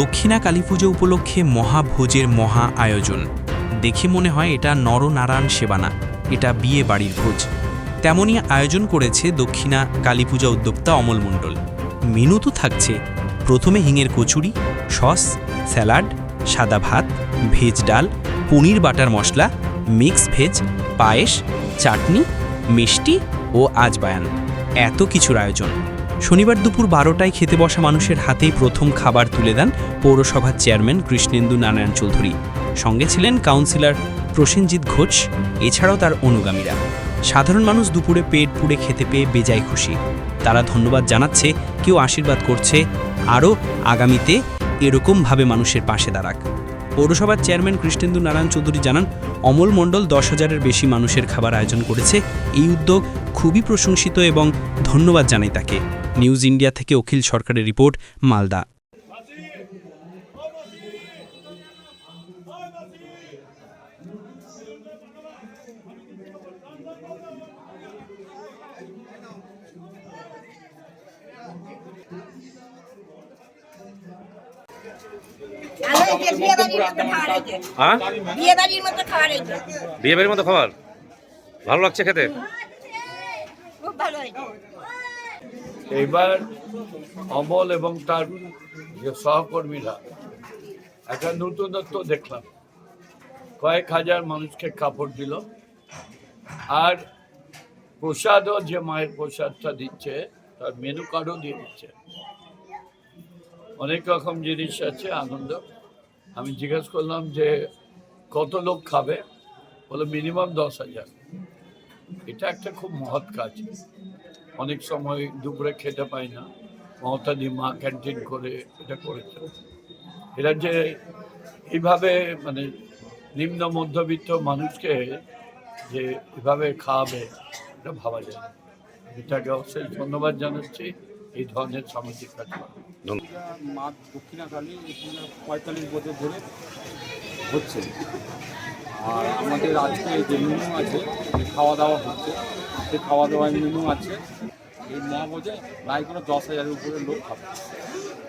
দক্ষিণা কালী পুজো উপলক্ষে মহাভোজের মহা আয়োজন। দেখে মনে হয় এটা নরনারায়ণ সেবা না, এটা বিয়ে বাড়ির ভোজ। তেমনই আয়োজন করেছে দক্ষিণা কালী পূজা উদ্যোক্তা অমল মণ্ডল। মেনু তো থাকছে, প্রথমে হিঙের কচুরি, সস, স্যালাড, সাদা ভাত, ভেজ ডাল, paneer butter masala mix veg, পায়েস, চাটনি, মিষ্টি ও আজবায়ান। এত কিছুর আয়োজন। শনিবার দুপুর বারোটায় খেতে বসা মানুষের হাতেই প্রথম খাবার তুলে দেন পৌরসভার চেয়ারম্যান কৃষ্ণেন্দু নারায়ণ চৌধুরী। সঙ্গে ছিলেন কাউন্সিলর প্রসেনজিৎ ঘোষ, এছাড়াও তার অনুগামীরা। সাধারণ মানুষ দুপুরে পেট পুড়ে খেতে পেয়ে বেজায় খুশি। তারা ধন্যবাদ জানাচ্ছে, কেউ আশীর্বাদ করছে, আরও আগামীতে এরকমভাবে মানুষের পাশে দাঁড়াক। পৌরসভার চেয়ারম্যান কৃষ্ণেন্দু নারায়ণ চৌধুরী জানান, অমল মণ্ডল দশ হাজারের বেশি মানুষের খাবার আয়োজন করেছে। এই উদ্যোগ খুবই প্রশংসিত এবং ধন্যবাদ জানাই তাকে। নিউজ ইন্ডিয়া থেকে অখিল সরকারের রিপোর্ট, মালদা ভালো হয়েছে, বিয়ে বাড়ির মতো খাবার হয়েছে। হ্যাঁ? বিয়ে বাড়ির মতো খাবার ভালো লাগছে খেতে? খুব এইবার অমল এবং তার যে সহকর্মীরা একটা নতুনত্ব দেখলাম। কয়েক হাজার মানুষকে কাপড় দিল। আর প্রসাদও যে মায়ের প্রসাদটা দিচ্ছে তার মেনু কার্ডও দিয়ে দিচ্ছে। অনেক রকম জিনিস আছে, আনন্দ। আমি জিজ্ঞেস করলাম যে, কত লোক খাবে? বলে মিনিমাম দশ হাজার। এটা একটা খুব মহৎ কাজ। অনেক সময় দুপুরে খেতে পাই না। মমতাদি মা ক্যান্টিন করে এটা করেছে। এরা যে এইভাবে মানে নিম্ন মধ্যবিত্ত মানুষকে যে এভাবে খাওয়াবে, এটা ভাবা যায় এটাকে অবশ্যই ধন্যবাদ জানাচ্ছি। এই ধরনের সামাজিক কাজ করে। মা দক্ষিণাকালী এখানে পঁয়তাল্লিশ বছর ধরে হচ্ছে। আর আমাদের আজকে যে মেনু আছে যে খাওয়া দাওয়া হচ্ছে সেই খাওয়া দাওয়ার মেনু আছে। এই মহাভোজে প্রায় করে দশ হাজারের উপরে লোক খাবে।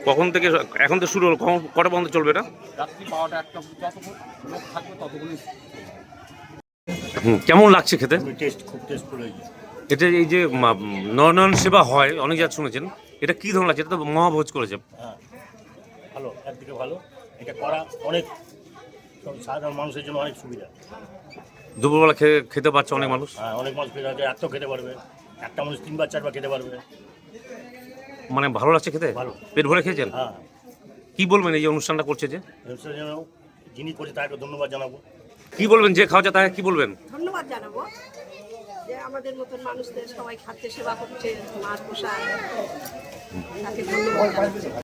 কখন থেকে এখন তো শুরু হলো কখন কটা পর্যন্ত চলবে এটা? রাত্রি বারোটা একটা যতক্ষণ লোক থাকবে ততক্ষণই কেমন লাগছে খেতে? টেস্ট খুব টেস্টফুল হয়েছে। এটা এই যে নরনারায়ণ সেবা হয় অনেক জায়গা শুনেছেন। এটা কি ধরনের লাগছে এটা তো মহাভোজ করেছে। হ্যাঁ ভালো একদিকে ভালো এটা করা অনেক সাধারণ মানুষের জন্য অনেক সুবিধা। দুপুরবেলা খেয়ে খেতে পারছে অনেক মানুষ? হ্যাঁ অনেক মানুষ খেতে পারবে এত খেতে পারবে। একটা মানুষ তিনবার চারবার খেতে পারবে। মানে ভালো লাগছে খেতে? ভালো। পেট ভরে খেয়েছেন? হ্যাঁ। কি বলবেন এই যে অনুষ্ঠানটা করছে যে? যিনি করছে তাকে ধন্যবাদ জানাব। কি বলবেন যে খাওয়া যায় তাকে কি বলবেন? ধন্যবাদ জানাব। যে আমাদের মতন মানুষদের সবাই খাদ্য সেবা করছে মাছ পোষা তাকে ধন্যবাদ